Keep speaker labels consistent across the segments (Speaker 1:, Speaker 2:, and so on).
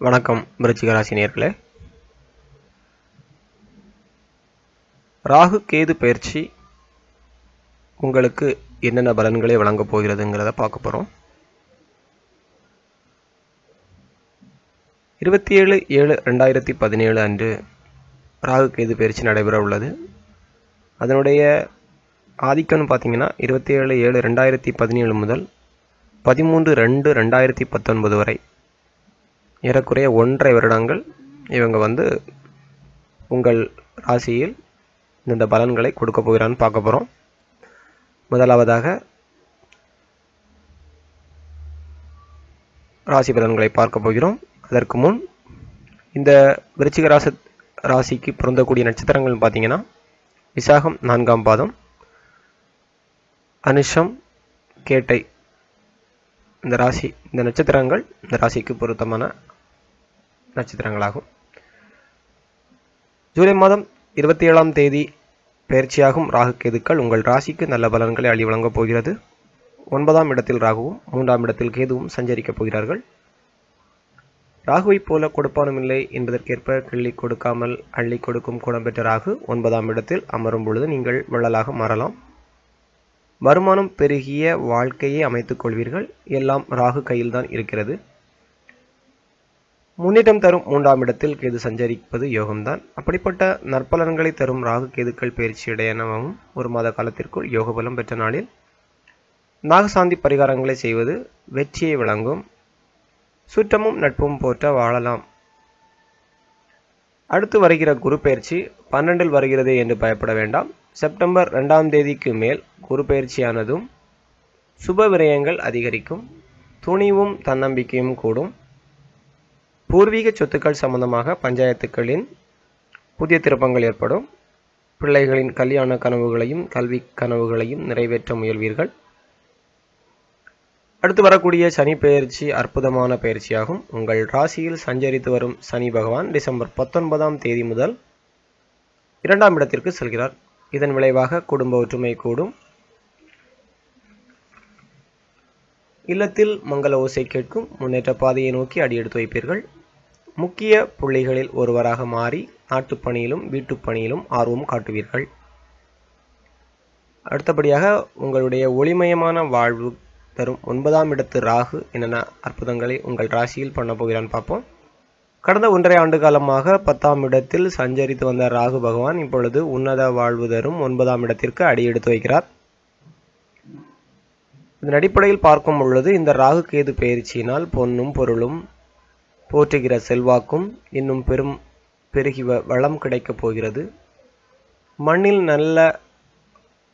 Speaker 1: வணக்கம் விருச்சிக நேர்களே. ராகு கேது பயிற்சி உங்களுக்கு என்னென்ன பலன்களை வழங்கப் போகிறதுங்கிறத பார்க்க போகிறோம் இருபத்தி ஏழு ஏழு ரெண்டாயிரத்தி பதினேழு அன்று ராகு கேது பயிற்சி நடைபெற உள்ளது. அதனுடைய ஆதிக்கம்னு பார்த்தீங்கன்னா இருபத்தி ஏழு ஏழு ரெண்டாயிரத்தி பதினேழு முதல் பதிமூன்று ரெண்டு ரெண்டாயிரத்தி பத்தொன்பது வரை ஏறக்குறைய ஒன்றரை வருடங்கள் இவங்க வந்து உங்கள் ராசியில் இந்த பலன்களை கொடுக்க போகிறான்னு பார்க்க போகிறோம் முதலாவதாக ராசி பலன்களை பார்க்க போகிறோம். அதற்கு முன் இந்த விருச்சிக ராசி ராசிக்கு பொருந்தக்கூடிய நட்சத்திரங்கள் பார்த்தீங்கன்னா விசாகம் நான்காம் பாதம் அனுஷம் கேட்டை இந்த ராசி இந்த நட்சத்திரங்கள் இந்த ராசிக்கு பொருத்தமான நட்சத்திரங்களாகும். ஜூலை மாதம் இருபத்தி ஏழாம் தேதி பயிற்சியாகும் ராகு கேதுக்கள். உங்கள் ராசிக்கு நல்ல பலன்களை அழி வழங்கப் போகிறது. ஒன்பதாம் இடத்தில் ராகுவும் மூன்றாம் இடத்தில் கேதுவும் சஞ்சரிக்கப் போகிறார்கள். ராகுவைப் போல கொடுப்பானும் இல்லை என்பதற்கேற்ப கிள்ளி கொடுக்காமல் அள்ளி கொடுக்கும் குணம் பெற்ற ராகு ஒன்பதாம் இடத்தில் அமரும் பொழுது நீங்கள் வள்ளலாக மாறலாம். வருமானம் பெருகிய வாழ்க்கையை அமைத்துக் கொள்வீர்கள். எல்லாம் ராகு கையில்தான் இருக்கிறது. முன்னேற்றம் தரும் மூன்றாம் இடத்தில் கேது சஞ்சரிப்பது யோகம்தான். அப்படிப்பட்ட நற்பலன்களை தரும் ராகு கேதுக்கள் பயிற்சியுடையனவும் ஒரு மாத காலத்திற்குள் யோக பலம் பெற்ற நாளில் நாகசாந்தி பரிகாரங்களை செய்வது வெற்றியை வழங்கும். சுற்றமும் நட்பும் போற்ற வாழலாம். அடுத்து வருகிற குரு பயிற்சி பன்னெண்டில் வருகிறது என்று பயப்பட வேண்டாம். செப்டம்பர் ரெண்டாம் தேதிக்கு மேல் குரு பயிற்சியானதும் சுப விரயங்கள் அதிகரிக்கும். துணிவும் தன்னம்பிக்கையும் கூடும். பூர்வீக சொத்துக்கள் சம்பந்தமாக பஞ்சாயத்துக்களின் புதிய திருப்பங்கள் ஏற்படும். பிள்ளைகளின் கல்யாண கனவுகளையும் கல்வி கனவுகளையும் நிறைவேற்ற முயல்வீர்கள். அடுத்து வரக்கூடிய சனி பெயர்ச்சி அற்புதமான பயிற்சியாகும் உங்கள் ராசியில் சஞ்சரித்து வரும் சனி பகவான் டிசம்பர் பத்தொன்பதாம் தேதி முதல் இரண்டாம் இடத்திற்கு செல்கிறார். இதன் விளைவாக குடும்ப ஒற்றுமை கூடும். இல்லத்தில் மங்கள ஓசை கேட்கும் முன்னேற்ற பாதையை நோக்கி அடியெடுத்து வைப்பீர்கள். முக்கிய புள்ளிகளில் ஒருவராக மாறி நாட்டுப் பணியிலும் வீட்டுப் பணியிலும் ஆர்வம் காட்டுவீர்கள். அடுத்தபடியாக உங்களுடைய ஒளிமயமான வாழ்வு தரும் ஒன்பதாம் இடத்து ராகு என்னென்ன அற்புதங்களை உங்கள் ராசியில் பண்ண போகிறான்னு பார்ப்போம். கடந்த ஒன்றரை ஆண்டு காலமாக பத்தாம் இடத்தில் சஞ்சரித்து வந்த ராகு பகவான் இப்பொழுது உன்னத வாழ்வு தரும் ஒன்பதாம் இடத்திற்கு அடியெடுத்து வைக்கிறார். இதன் அடிப்படையில் பார்க்கும் பொழுது இந்த ராகு கேது பயிற்சியினால் பொன்னும் பொருளும் போற்றுகிற செல்வாக்கும் இன்னும் பெரும் பெருகி வளம் கிடைக்கப் போகிறது. மண்ணில் நல்ல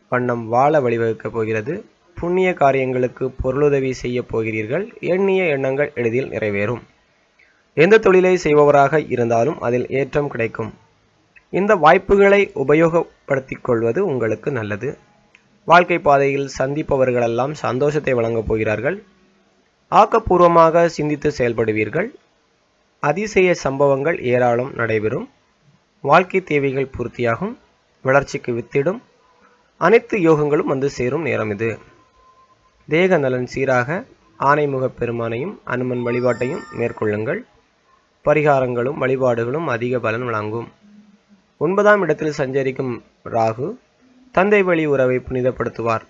Speaker 1: வண்ணம் வாழ வழிவகுக்கப் போகிறது. புண்ணிய காரியங்களுக்கு பொருளுதவி செய்யப் போகிறீர்கள். எண்ணிய எண்ணங்கள் எளிதில் நிறைவேறும். எந்த தொழிலை செய்பவராக இருந்தாலும் அதில் ஏற்றம் கிடைக்கும். இந்த வாய்ப்புகளை உபயோகப்படுத்திக் கொள்வது உங்களுக்கு நல்லது. வாழ்க்கை பாதையில் சந்திப்பவர்களெல்லாம் சந்தோஷத்தை வழங்கப் போகிறார்கள். ஆக்கப்பூர்வமாக சிந்தித்து செயல்படுவீர்கள். அதிசய சம்பவங்கள் ஏராளம் நடைபெறும். வாழ்க்கை தேவைகள் பூர்த்தியாகும். வளர்ச்சிக்கு வித்திடும். அனைத்து யோகங்களும் வந்து சேரும் நேரம் இது. தேக நலன் சீராக ஆனைமுக பெருமானையும் அனுமன் வழிபாட்டையும் மேற்கொள்ளுங்கள். பரிகாரங்களும் வழிபாடுகளும் அதிக பலன் வழங்கும். ஒன்பதாம் இடத்தில் சஞ்சரிக்கும் ராகு தந்தை வழி உறவை புனிதப்படுத்துவார்.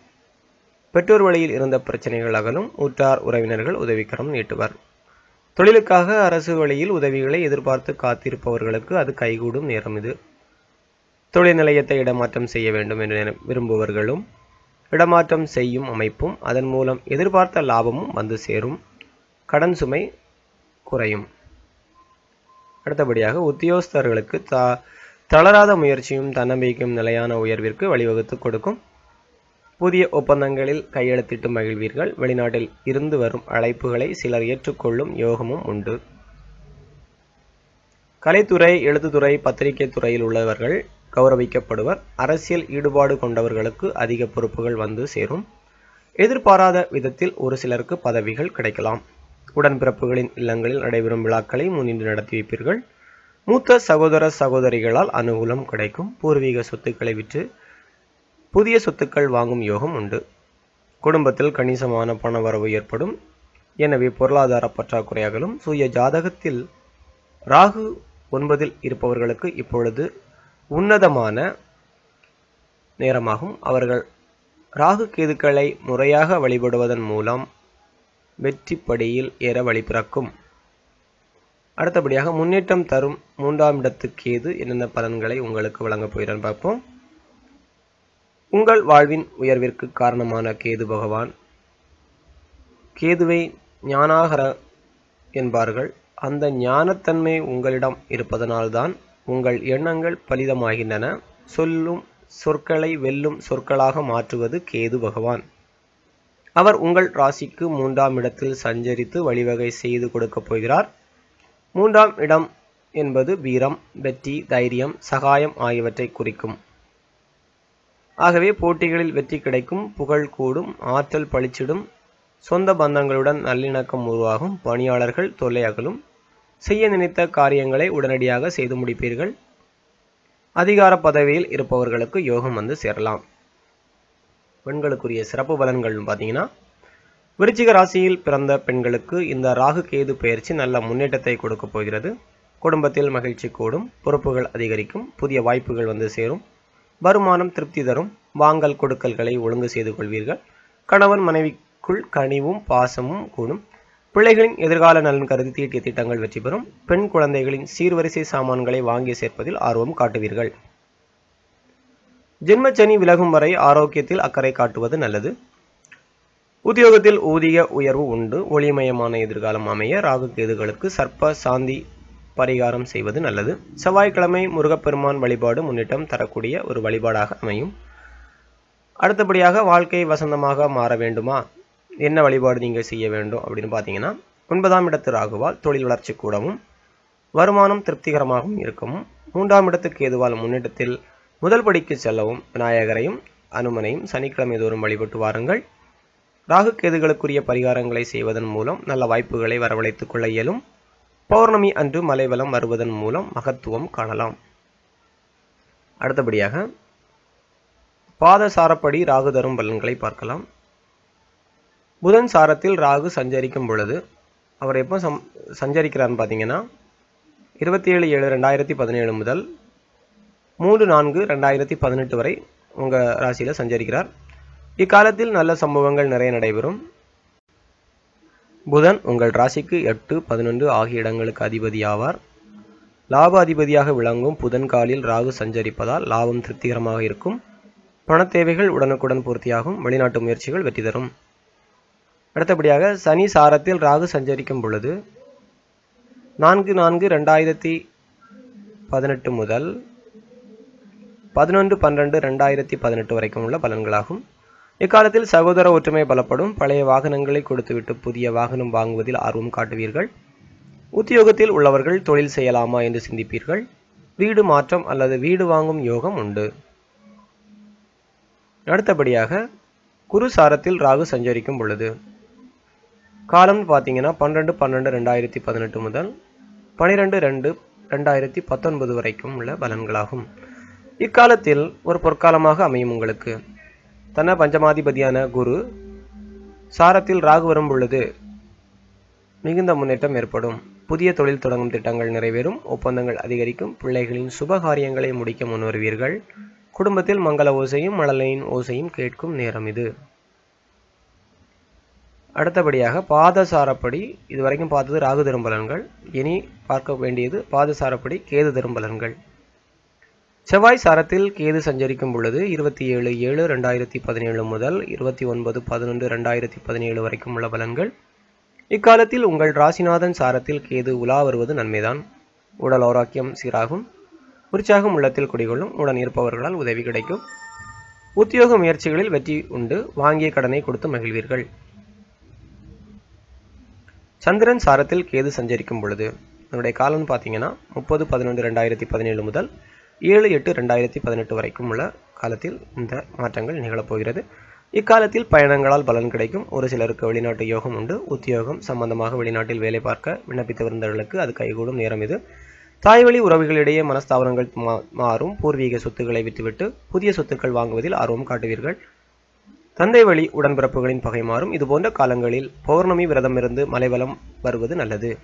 Speaker 1: பெற்றோர் வழியில் இருந்த பிரச்சனைகள் அகலும் உற்றார் உறவினர்கள் உதவிக்கரம் நீட்டுவர். தொழிலுக்காக அரசு வழியில் உதவிகளை எதிர்பார்த்து காத்திருப்பவர்களுக்கு அது கைகூடும் நேரம் இது. தொழில் நிலையத்தை இடமாற்றம் செய்ய வேண்டும் என்று விரும்புவர்களும் இடமாற்றம் செய்யும் அமைப்பும் அதன் மூலம் எதிர்பார்த்த லாபமும் வந்து சேரும். கடன் சுமை குறையும். அடுத்தபடியாக உத்தியோகஸ்தர்களுக்கு தா தளராத முயற்சியும் தன்னம்பிக்கையும் நிலையான உயர்விற்கு வழிவகுத்து கொடுக்கும். புதிய ஒப்பந்தங்களில் கையெழுத்திட்டு மகிழ்வீர்கள். வெளிநாட்டில் இருந்து வரும் அழைப்புகளை சிலர் ஏற்றுக்கொள்ளும் யோகமும் உண்டு. கலைத்துறை எழுத்துத்துறை பத்திரிகை துறையில் உள்ளவர்கள் கௌரவிக்கப்படுவர். அரசியல் ஈடுபாடு கொண்டவர்களுக்கு அதிக பொறுப்புகள் வந்து சேரும். எதிர்பாராத விதத்தில் ஒரு சிலருக்கு பதவிகள் கிடைக்கலாம். உடன்பிறப்புகளின் இல்லங்களில் நடைபெறும் விழாக்களை முன்னின்று நடத்தி வைப்பீர்கள். மூத்த சகோதர சகோதரிகளால் அனுகூலம் கிடைக்கும் பூர்வீக சொத்துக்களை விற்று புதிய சொத்துக்கள் வாங்கும் யோகம் உண்டு. குடும்பத்தில் கணிசமான பணவரவு ஏற்படும். எனவே பொருளாதார பற்றாக்குறையாகலும் சுய ஜாதகத்தில் ராகு ஒன்பதில் இருப்பவர்களுக்கு இப்பொழுது உன்னதமான நேரமாகும். அவர்கள் ராகு கேதுக்களை முறையாக வழிபடுவதன் மூலம் வெற்றிப்படியில் ஏற வழிபிறக்கும் அடுத்தபடியாக முன்னேற்றம் தரும் மூன்றாம் இடத்து கேது என்னென்ன பலன்களை உங்களுக்கு வழங்கப் போகிறேன் பார்ப்போம். உங்கள் வாழ்வின் உயர்விற்கு காரணமான கேது பகவான். கேதுவை ஞானாகர என்பார்கள். அந்த ஞானத்தன்மை உங்களிடம் இருப்பதனால்தான் உங்கள் எண்ணங்கள் பலிதமாகின்றன. சொல்லும் சொற்களை வெல்லும் சொற்களாக மாற்றுவது கேது பகவான். அவர் உங்கள் ராசிக்கு மூன்றாம் இடத்தில் சஞ்சரித்து வழிவகை செய்து கொடுக்கப் போகிறார். மூன்றாம் இடம் என்பது வீரம் வெற்றி தைரியம் சகாயம் ஆகியவற்றை குறிக்கும். ஆகவே போட்டிகளில் வெற்றி கிடைக்கும் புகழ் கூடும் ஆற்றல் பளிச்சிடும் சொந்த பந்தங்களுடன் நல்லிணக்கம் உருவாகும் பணியாளர்கள் தொல்லை அகலும் செய்ய நினைத்த காரியங்களை உடனடியாக செய்து முடிப்பீர்கள் அதிகார பதவியில் இருப்பவர்களுக்கு யோகம் வந்து சேரலாம். பெண்களுக்குரிய சிறப்பு பலன்கள்னு பார்த்தீங்கன்னா விருச்சிக ராசியில் பிறந்த பெண்களுக்கு இந்த ராகு கேது பயிற்சி நல்ல முன்னேற்றத்தை கொடுக்க போகிறது. குடும்பத்தில் மகிழ்ச்சி கூடும் பொறுப்புகள் அதிகரிக்கும் புதிய வாய்ப்புகள் வந்து சேரும் வருமானம் திருப்தி தரும் வாங்கல் கொடுக்கல்களை ஒழுங்கு செய்து கொள்வீர்கள். கணவன் மனைவிக்குள் கனிவும் பாசமும் கூடும். பிள்ளைகளின் எதிர்கால நலன் கருதி தீட்டிய திட்டங்கள் வெற்றி பெறும். பெண் குழந்தைகளின் சீர்வரிசை சாமான்களை வாங்கி சேர்ப்பதில் ஆர்வம் காட்டுவீர்கள். ஜென்மச்சனி விலகும் வரை ஆரோக்கியத்தில் அக்கறை காட்டுவது நல்லது. உத்தியோகத்தில் ஊதிய உயர்வு உண்டு. ஒளிமயமான எதிர்காலம் அமைய ராகு கேதுகளுக்கு சர்ப்ப சாந்தி பரிகாரம் செய்வது நல்லது. செவ்வாய்க்கிழமை முருகப்பெருமான் வழிபாடு முன்னிட்டம் தரக்கூடிய ஒரு வழிபாடாக அமையும். அடுத்தபடியாக வாழ்க்கை வசந்தமாக மாற வேண்டுமா? என்ன வழிபாடு நீங்கள் செய்ய வேண்டும் அப்படின்னு பார்த்தீங்கன்னா ஒன்பதாம் இடத்து ராகுவால் தொழில் வளர்ச்சி கூடவும் வருமானம் திருப்திகரமாகவும் இருக்கவும் மூன்றாம் இடத்துக்கு ஏதுவால் முன்னிட்டத்தில் முதல் படிக்கு செல்லவும் விநாயகரையும் அனுமனையும் சனிக்கிழமை தோறும் வழிபட்டு வாருங்கள். ராகு கேதுகளுக்குரிய பரிகாரங்களை செய்வதன் மூலம் நல்ல வாய்ப்புகளை வரவழைத்துக் கொள்ள இயலும். பௌர்ணமி அன்று மலைவலம் வருவதன் மூலம் மகத்துவம் காணலாம். அடுத்தபடியாக பாத சாரப்படி ராகு தரும் பலன்களை பார்க்கலாம். புதன் சாரத்தில் ராகு சஞ்சரிக்கும் பொழுது அவர் எப்போ சம் சஞ்சரிக்கிறார்னு பார்த்தீங்கன்னா இருபத்தி ஏழு ஏழு ரெண்டாயிரத்தி பதினேழு முதல் மூன்று நான்கு ரெண்டாயிரத்தி பதினெட்டு வரை உங்கள் ராசியில் சஞ்சரிக்கிறார். இக்காலத்தில் நல்ல சம்பவங்கள் நிறைய நடைபெறும். புதன் உங்கள் ராசிக்கு எட்டு பதினொன்று ஆகிய இடங்களுக்கு அதிபதியாவார். லாப அதிபதியாக விளங்கும் புதன் காலில் ராகு சஞ்சரிப்பதால் லாபம் திருப்திகரமாக இருக்கும். பண தேவைகள் உடனுக்குடன் பூர்த்தியாகும். வெளிநாட்டு முயற்சிகள் வெற்றி தரும். அடுத்தபடியாக சனி சாரத்தில் ராகு சஞ்சரிக்கும் பொழுது நான்கு நான்கு ரெண்டாயிரத்தி பதினெட்டு முதல் பதினொன்று பன்னெண்டு ரெண்டாயிரத்தி பதினெட்டு வரைக்கும் உள்ள பலன்களாகும். இக்காலத்தில் சகோதர ஒற்றுமை பலப்படும்? பழைய வாகனங்களை கொடுத்துவிட்டு புதிய வாகனம் வாங்குவதில் ஆர்வம் காட்டுவீர்கள்? உத்தியோகத்தில் உள்ளவர்கள் தொழில் செய்யலாமா என்று சிந்திப்பீர்கள்? வீடு மாற்றம் அல்லது வீடு வாங்கும் யோகம் உண்டு. அடுத்தபடியாக குரு சாரத்தில் ராகு சஞ்சரிக்கும் பொழுது. காலம் பார்த்தீங்கன்னா பன்னெண்டு பன்னெண்டு ரெண்டாயிரத்தி பதினெட்டு முதல் பனிரெண்டு ரெண்டு ரெண்டாயிரத்தி பத்தொன்பது வரைக்கும் உள்ள பலன்களாகும். இக்காலத்தில் ஒரு பொற்காலமாக அமையும் உங்களுக்கு. தன பஞ்சமாதிபதியான குரு சாரத்தில் ராகு வரும் பொழுது மிகுந்த முன்னேற்றம் ஏற்படும். புதிய தொழில் தொடங்கும் திட்டங்கள் நிறைவேறும். ஒப்பந்தங்கள் அதிகரிக்கும். பிள்ளைகளின் சுபகாரியங்களை முடிக்க முன்வருவீர்கள் குடும்பத்தில் மங்கள ஓசையும் மழலையின் ஓசையும் கேட்கும் நேரம் இது. அடுத்தபடியாக பாதசாரப்படி இதுவரைக்கும் பார்த்தது ராகு தரும் பலன்கள். இனி பார்க்க வேண்டியது பாதசாரப்படி கேது தரும் பலன்கள். செவ்வாய் சாரத்தில் கேது சஞ்சரிக்கும் பொழுது இருபத்தி ஏழு ஏழு ரெண்டாயிரத்தி பதினேழு முதல் இருபத்தி ஒன்பது பதினொன்று ரெண்டாயிரத்தி பதினேழு வரைக்கும் உள்ள பலன்கள். இக்காலத்தில் உங்கள் ராசிநாதன் சாரத்தில் கேது உலா வருவது நன்மைதான். உடல் ஆரோக்கியம் சீராகும். உற்சாகம் உள்ளத்தில் குடிகொள்ளும். உடன் இருப்பவர்களால் உதவி கிடைக்கும். உத்தியோக முயற்சிகளில் வெற்றி உண்டு. வாங்கிய கடனை கொடுத்து மகிழ்வீர்கள். சந்திரன் சாரத்தில் கேது சஞ்சரிக்கும் பொழுது அதனுடைய காலம் பார்த்தீங்கன்னா முப்பது பதினொன்று ரெண்டாயிரத்தி பதினேழு முதல் ஏழு எட்டு ரெண்டாயிரத்தி பதினெட்டு வரைக்கும் உள்ள காலத்தில் இந்த மாற்றங்கள் நிகழப்போகிறது. இக்காலத்தில் பயணங்களால் பலன் கிடைக்கும். ஒரு சிலருக்கு வெளிநாட்டு யோகம் உண்டு. உத்தியோகம் சம்பந்தமாக வெளிநாட்டில் வேலை பார்க்க விண்ணப்பித்தவர்களுக்கு அது கைகூடும் நேரம் இது. தாய்வழி உறவுகளிடையே மனஸ்தாபனங்கள் மா- மாறும். பூர்வீக சொத்துக்களை விட்டுவிட்டு புதிய சொத்துக்கள் வாங்குவதில் ஆர்வம் காட்டுவீர்கள். தந்தை வழி உடன்பிறப்புகளின் பகை மாறும். இதுபோன்ற காலங்களில் பௌர்ணமி விரதம் இருந்து மலைவலம் வருவது நல்லது.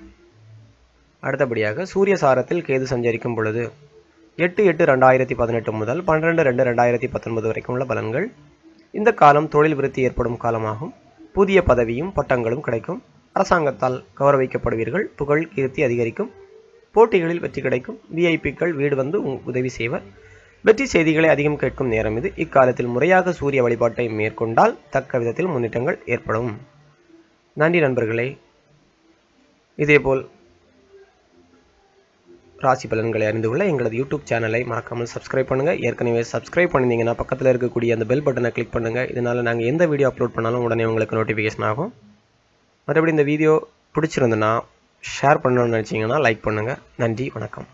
Speaker 1: அடுத்தபடியாக சூரிய சாரத்தில் கேது சஞ்சரிக்கும் பொழுது எட்டு எட்டு ரெண்டாயிரத்தி பதினெட்டு முதல் பன்னிரெண்டு ரெண்டு ரெண்டாயிரத்தி பத்தொன்பது வரைக்கும் உள்ள பலன்கள். இந்த காலம் தொழில் விருத்தி ஏற்படும் காலமாகும். புதிய பதவியும் பட்டங்களும் கிடைக்கும். அரசாங்கத்தால் கௌரவிக்கப்படுவீர்கள். புகழ் கீர்த்தி அதிகரிக்கும். போட்டிகளில் வெற்றி கிடைக்கும். விஐபிக்கள் வீடு வந்து உதவி செய்வர். வெற்றி செய்திகளை அதிகம் கேட்கும் நேரம் இது. இக்காலத்தில் முறையாக சூரிய வழிபாட்டை மேற்கொண்டால் தக்க விதத்தில் முன்னேற்றங்கள் ஏற்படும். நன்றி நண்பர்களே. இதேபோல் ராசி பலன்களை அறிந்து கொள்ள எங்களது யூடியூப் சேனலை மறக்காமல் சப்ஸ்கிரைப் பண்ணுங்கள் ஏற்கனவே சப்ஸ்கிரைப் பண்ணியிருந்தீங்கன்னா பக்கத்தில் இருக்கக்கூடிய அந்த பெல் பட்டனை கிளிக் பண்ணுங்கள் இதனால் நாங்கள் எந்த வீடியோ அப்லோட் பண்ணாலும் உடனே உங்களுக்கு நோட்டிஃபிகேஷன் ஆகும். மற்றபடி இந்த வீடியோ பிடிச்சிருந்துன்னா ஷேர் பண்ணணும்னு நினச்சிங்கன்னா லைக் பண்ணுங்கள் நன்றி வணக்கம்.